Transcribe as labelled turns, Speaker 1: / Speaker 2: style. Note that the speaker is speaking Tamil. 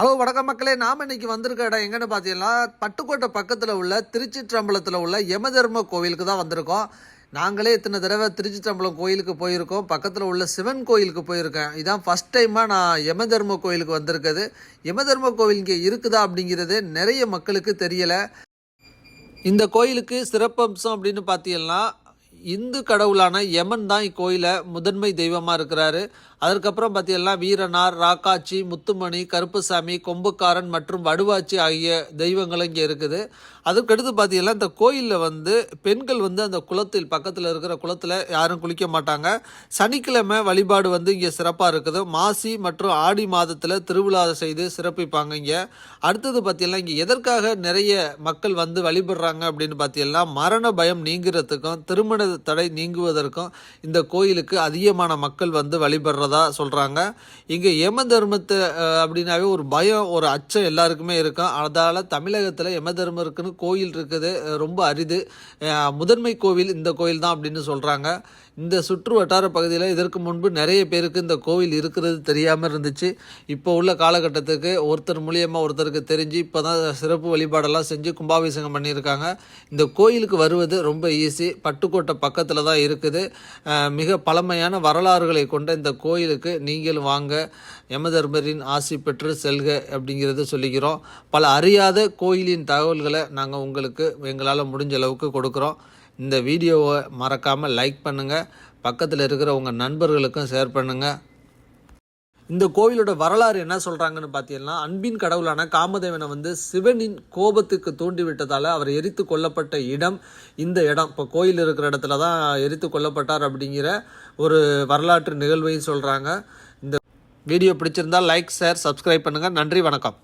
Speaker 1: ஹலோ வணக்கம் மக்களே. நாம் இன்னைக்கு வந்திருக்க இடம் எங்கன்னு பார்த்தீங்கன்னா பட்டுக்கோட்டை பக்கத்தில் உள்ள திருச்சிற்றம்பலத்தில் உள்ள யமதர்ம கோவிலுக்கு தான் வந்திருக்கோம். நாங்களே இத்தனை தடவை திருச்சிற்றம்பலம் கோயிலுக்கு போயிருக்கோம். பக்கத்தில் உள்ள சிவன் கோயிலுக்கு போயிருக்கேன். இதான் ஃபஸ்ட் டைமாக நான் யமதர்ம கோயிலுக்கு வந்திருக்குது யமதர்ம கோவில் இங்கே இருக்குதா அப்படிங்கிறது நிறைய மக்களுக்கு தெரியலை. இந்த கோயிலுக்கு சிறப்பம்சம் அப்படின்னு பார்த்தீங்கன்னா இந்து கடவுளான யமன் தான் இக்கோயிலை முதன்மை தெய்வமாக இருக்கிறாரு. அதற்கப்புறம் பார்த்தீங்கன்னா வீரனார் ராக்காச்சி முத்துமணி கருப்புசாமி கொம்புக்காரன் மற்றும் வடுவாச்சி ஆகிய தெய்வங்களும் இங்கே இருக்குது. அதுக்கடுத்து பார்த்தீங்கன்னா இந்த கோயிலில் வந்து பெண்கள் வந்து அந்த குளத்தில் பக்கத்தில் இருக்கிற குளத்தில் யாரும் குளிக்க மாட்டாங்க. சனிக்கிழமை வழிபாடு வந்து இங்கே சிறப்பாக இருக்குது. மாசி மற்றும் ஆடி மாதத்தில் திருவிழா செய்து சிறப்பிப்பாங்க இங்கே. அடுத்தது பார்த்தீங்கன்னா இங்கே எதற்காக நிறைய மக்கள் வந்து வழிபடுறாங்க அப்படின்னு பார்த்தீங்கன்னா மரண பயம் நீங்கிறதுக்கும் திருமண தடை நீங்குவதற்கும் இந்த கோயிலுக்கு அதிகமான மக்கள் வந்து வழிபடுறது சொல்கிறாங்க இங்கே யம தர்மத்தை அப்படின்னாவே ஒரு பயம் ஒரு அச்சம் எல்லாருக்குமே இருக்கும். அதால் தமிழகத்தில் யம தர்மருக்குன்னு கோயில் இருக்குது ரொம்ப அரிது. முதன்மை கோவில் இந்த கோயில் தான் அப்படின்னு சொல்கிறாங்க இந்த சுற்று வட்டார பகுதியில் இதற்கு முன்பு நிறைய பேருக்கு இந்த கோவில் இருக்கிறது தெரியாமல் இருந்துச்சு. இப்போ உள்ள காலகட்டத்துக்கு ஒருத்தர் மூலியமாக ஒருத்தருக்கு தெரிஞ்சு இப்போ தான் சிறப்பு வழிபாடெல்லாம் செஞ்சு கும்பாபிஷேகம் பண்ணியிருக்காங்க. இந்த கோயிலுக்கு வருவது ரொம்ப ஈஸி. பட்டுக்கோட்டை பக்கத்தில் தான் இருக்குது. மிக பழமையான வரலாறுகளை கொண்ட இந்த கோயில் கோயிலுக்கு நீங்களும் வாங்க. யமதர்மரின் ஆசி பெற்று செல்க அப்படிங்கிறது சொல்லிக்கிறோம். பல அறியாத கோயிலின் தகவல்களை நாங்கள் உங்களுக்கு எங்களால் முடிஞ்ச அளவுக்கு கொடுக்குறோம். இந்த வீடியோவை மறக்காமல் லைக் பண்ணுங்கள் பக்கத்தில் இருக்கிற உங்கள் நண்பர்களுக்கும் ஷேர் பண்ணுங்கள் இந்த கோவிலோட வரலாறு என்ன சொல்கிறாங்கன்னு பார்த்தீங்கன்னா அன்பின் கடவுளான காமதேவனை வந்து சிவனின் கோபத்துக்கு தூண்டி விட்டதால் அவர் எரித்து கொல்லப்பட்ட இடம் இந்த இடம். இப்போ கோயில் இருக்கிற இடத்துல தான் எரித்து கொல்லப்பட்டார் அப்படிங்கிற ஒரு வரலாற்று நிகழ்வையும் சொல்கிறாங்க இந்த வீடியோ பிடிச்சிருந்தா லைக் ஷேர் சப்ஸ்கிரைப் பண்ணுங்கள் நன்றி வணக்கம்.